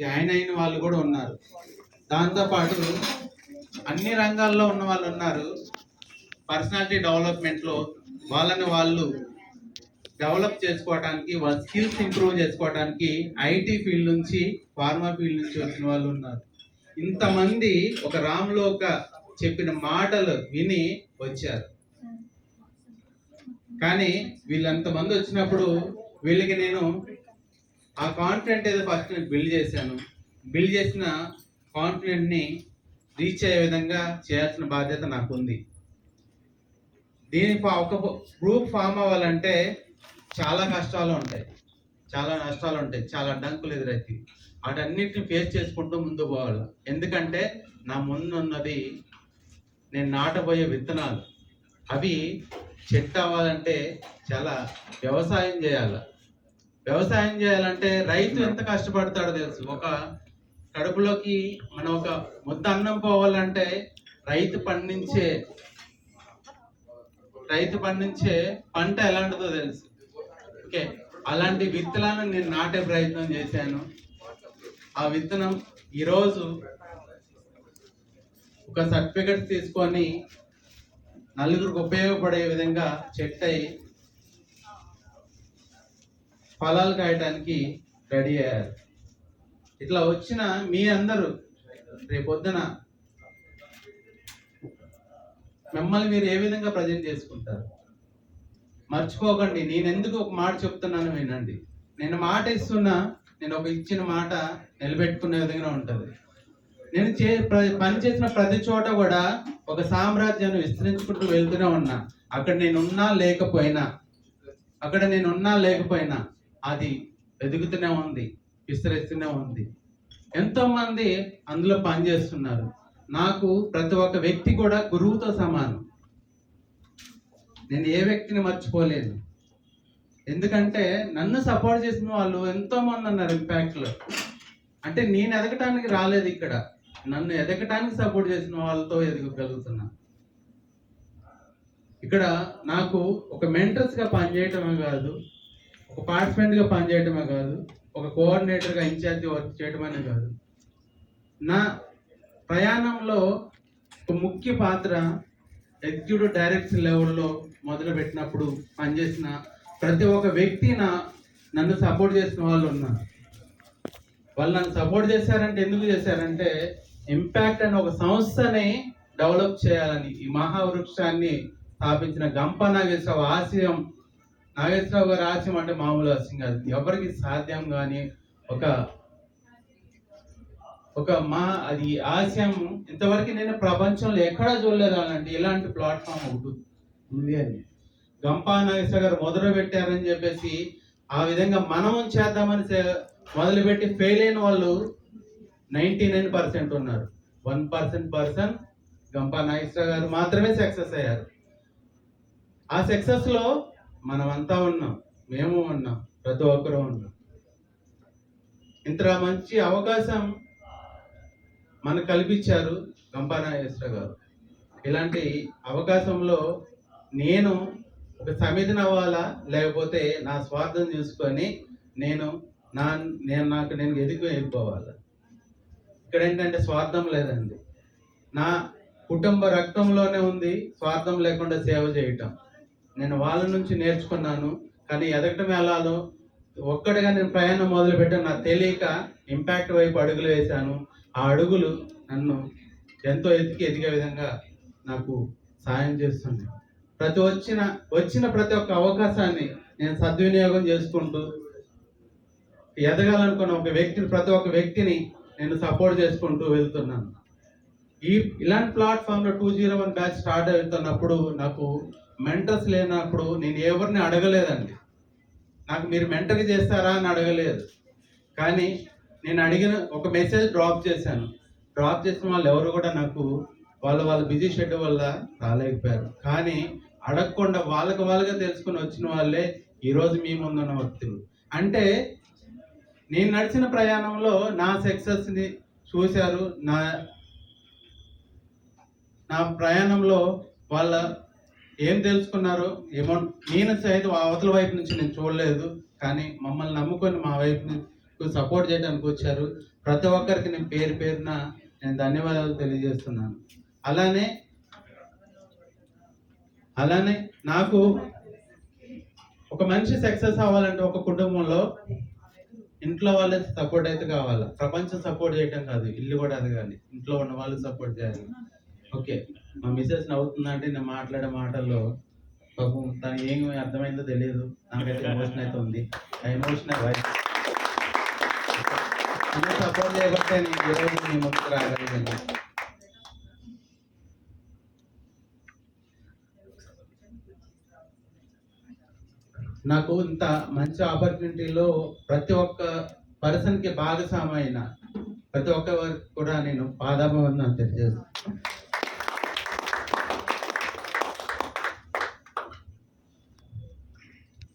Join అయిన వాళ్ళు కూడా ఉన్నారు. దాంతోపాటు అన్ని రంగాల్లో ఉన్న వాళ్ళు ఉన్నారు. పర్సనాలిటీ డెవలప్మెంట్లో వాళ్ళని వాళ్ళు డెవలప్ చేసుకోవడానికి వాళ్ళ స్కిల్స్ ఇంప్రూవ్ చేసుకోవడానికి ఐటీ ఫీల్డ్ నుంచి ఫార్మా ఫీల్డ్ నుంచి వచ్చిన వాళ్ళు ఉన్నారు. ఇంతమంది ఒక రామ్లోక చెప్పిన మాటలు విని వచ్చారు. కానీ వీళ్ళంతమంది వచ్చినప్పుడు వీళ్ళకి నేను ఆ కాన్ఫిడెంట్ ఏదో ఫస్ట్ నేను బిల్డ్ చేశాను. బిల్డ్ చేసిన కాన్ఫిడెంట్ని రీచ్ అయ్యే విధంగా చేయాల్సిన బాధ్యత నాకు ఉంది దీని ఒక గ్రూప్ ఫామ్ అవ్వాలంటే చాలా కష్టాలు ఉంటాయి. చాలా నష్టాలు ఉంటాయి. చాలా అడ్డంకులు ఎదురవుతాయి. వాటన్నిటిని ఫేస్ చేసుకుంటూ ముందు పోవాలి. ఎందుకంటే నా ముందున్నది నేను నాటబోయే విత్తనాలు. అవి చెట్టు అవ్వాలంటే చాలా వ్యవసాయం చేయాలి. వ్యవసాయం చేయాలంటే రైతు ఎంత కష్టపడతాడో తెలుసు. ఒక కడుపులోకి మనం ఒక ముద్ద అన్నం పోవాలంటే రైతు పండించే రైతు పండించే పంట ఎలాంటిదో తెలుసు. ఓకే అలాంటి విత్తనాలను నేను నాటే ప్రయత్నం చేశాను. ఆ విత్తనం ఈరోజు ఒక సర్టిఫికెట్ తీసుకొని నలుగురికి ఉపయోగపడే విధంగా చెట్టు అయి ఫలాలు కాయడానికి రెడీ అయ్యారు. ఇట్లా వచ్చిన మీ అందరూ రేపొద్దున మిమ్మల్ని మీరు ఏ విధంగా ప్రజెంట్ చేసుకుంటారు? మర్చిపోకండి నేను ఎందుకు ఒక మాట చెప్తున్నాను వినండి. నేను మాట ఇస్తున్నా నేను ఒక ఇచ్చిన మాట నిలబెట్టుకునే విధంగా ఉంటుంది. నేను చే ప్ర- పని చేసిన ప్రతి చోట కూడా ఒక సామ్రాజ్యాన్ని విస్తరించుకుంటూ వెళ్తూనే ఉన్నా. అక్కడ నేను ఉన్నా లేకపోయినా. అక్కడ నేను ఉన్నా లేకపోయినా. అది ఎదుగుతూనే ఉంది విస్తరిస్తూనే ఉంది. ఎంతోమంది అందులో పనిచేస్తున్నారు. నాకు ప్రతి ఒక్క వ్యక్తి కూడా గురువుతో సమానం. నేను ఏ వ్యక్తిని మర్చిపోలేను. ఎందుకంటే నన్ను సపోర్ట్ చేసిన వాళ్ళు ఎంతో మంది ఉన్నారు ఇంపాక్ట్లో. అంటే నేను ఎదగటానికి రాలేదు ఇక్కడ. నన్ను ఎదగటానికి సపోర్ట్ చేసిన వాళ్ళతో ఎదగగలుగుతున్నా. ఇక్కడ నాకు ఒక మెంటర్స్గా పనిచేయటమే కాదు ఒక పార్టిసిపెంట్గా పనిచేయటమే కాదు ఒక కోఆర్డినేటర్గా ఇన్ఛార్జ్ వర్క్ చేయటమనే కాదు. నా ప్రయాణంలో ఒక ముఖ్య పాత్ర ఎగ్జిక్యూటివ్ డైరెక్టర్ లెవెల్లో మొదలు పెట్టినప్పుడు పనిచేసిన ప్రతి ఒక్క వ్యక్తి నా నన్ను సపోర్ట్ చేసిన వాళ్ళు ఉన్నారు. వాళ్ళు నన్ను సపోర్ట్ చేశారంటే ఎందుకు చేశారంటే ఇంపాక్ట్ అనే ఒక సంస్థని డెవలప్ చేయాలని ఈ మహావృక్షాన్ని స్థాపించిన గంప నాగేశ్వరరావు ఆశయం నాగేశ్వరరావు గారు ఆశయం అంటే మామూలు ఆశయం కాదు. ఎవరికి సాధ్యం కానీ ఒక ఒక మా అది ఆశయం ఇంతవరకు నేను ప్రపంచంలో ఎక్కడా చూడలేదు అలాంటి ఇలాంటి ప్లాట్ఫామ్ ఒకటి ఉంది అని. గంపా నాగేశ్వర గారు మొదలు పెట్టారని చెప్పేసి ఆ విధంగా మనం చేద్దామని మొదలుపెట్టి ఫెయిల్ అయిన వాళ్ళు నైంటీ నైన్ పర్సెంట్ ఉన్నారు. One percent person Gampa Nageswara గారు మాత్రమే సక్సెస్ అయ్యారు. ఆ సక్సెస్లో మనమంతా ఉన్నాం. మేము ఉన్నాం. ప్రతి ఒక్కరూ ఉన్నాం. ఇంత మంచి అవకాశం మనకు కల్పించారు గంపానాగేశ్వర గారు. ఇలాంటి అవకాశంలో నేను ఒక సమితిని అవ్వాలా? లేకపోతే నా స్వార్థం చూసుకొని నేను నా నేను నాకు నేను ఎదుగు వెళ్ళిపోవాలా? ఇక్కడ ఏంటంటే స్వార్థం లేదండి. నా కుటుంబ రక్తంలోనే ఉంది. స్వార్థం లేకుండా సేవ చేయటం. నేను వాళ్ళ నుంచి నేర్చుకున్నాను కానీ ఎదగటం ఎలాలో ఒక్కడిగా నేను ప్రయాణం మొదలుపెట్టాను నాకు తెలియక ఇంపాక్ట్ వైపు అడుగులు వేశాను. ఆ అడుగులు నన్ను ఎంతో ఎదిగి ఎదిగే విధంగా నాకు సాయం చేస్తుంది. ప్రతి వచ్చిన వచ్చిన ప్రతి ఒక్క అవకాశాన్ని నేను సద్వినియోగం చేసుకుంటూ ఎదగాలనుకున్న ఒక వ్యక్తిని ప్రతి ఒక్క వ్యక్తిని నేను సపోర్ట్ చేసుకుంటూ వెళ్తున్నాను. ఈ ఇలాంటి ప్లాట్ఫామ్లో two zero one batch start అవుతున్నప్పుడు నాకు మెంటర్స్ లేనప్పుడు నేను ఎవరిని అడగలేదండి. నాకు మీరు మెంటర్ చేస్తారా అని అడగలేదు. కానీ నేను అడిగిన ఒక మెసేజ్ డ్రాప్ చేశాను. డ్రాప్ చేసిన వాళ్ళు ఎవరు కూడా నాకు వాళ్ళు వాళ్ళ బిజీ షెడ్యూల్ వల్ల రాలేకపోయారు. కానీ అడగకుండా వాళ్ళకి వాళ్ళగా తెలుసుకుని వచ్చిన వాళ్ళే ఈరోజు మీ ముందున్న వ్యక్తులు. అంటే నేను నడిచిన ప్రయాణంలో నా సక్సెస్ని చూశారు. నా నా ప్రయాణంలో వాళ్ళ ఏం తెలుసుకున్నారు ఏమో నేను సైతం అవతల వైపు నుంచి నేను చూడలేదు కానీ మమ్మల్ని నమ్ముకొని మా వైపు నుంచి సపోర్ట్ చేయడానికి వచ్చారు. ప్రతి ఒక్కరికి నేను పేరు పేరున నేను ధన్యవాదాలు తెలియజేస్తున్నాను. అలానే అలానే నాకు ఒక మనిషి సక్సెస్ అవ్వాలంటే ఒక కుటుంబంలో ఇంట్లో వాళ్ళ సపోర్ట్ అయితే కావాలి? ప్రపంచం సపోర్ట్ చేయటం కాదు ఇల్లు కూడా ఎదగాలి ఇంట్లో ఉన్న వాళ్ళు సపోర్ట్ చేయాలి. ఓకే. మా మిస్సెస్ నవ్వుతుందా అంటే నేను మాట్లాడే మాటల్లో పాపం తను ఏం అర్థమైందో తెలియదు నాకైతే ఎమోషన్ అయితే ఉంది. ఆ ఎమోషన్ సపోర్ట్ చేయబట్టే నేను ఈరోజు మీ ముందుకు రాగలిగాను నాకు ఇంత మంచి ఆపర్చునిటీలో ప్రతి ఒక్క పర్సన్కి భాగస్వామైన ప్రతి ఒక్క కూడా నేను పాదాభివందనం తెలియజేస్తాను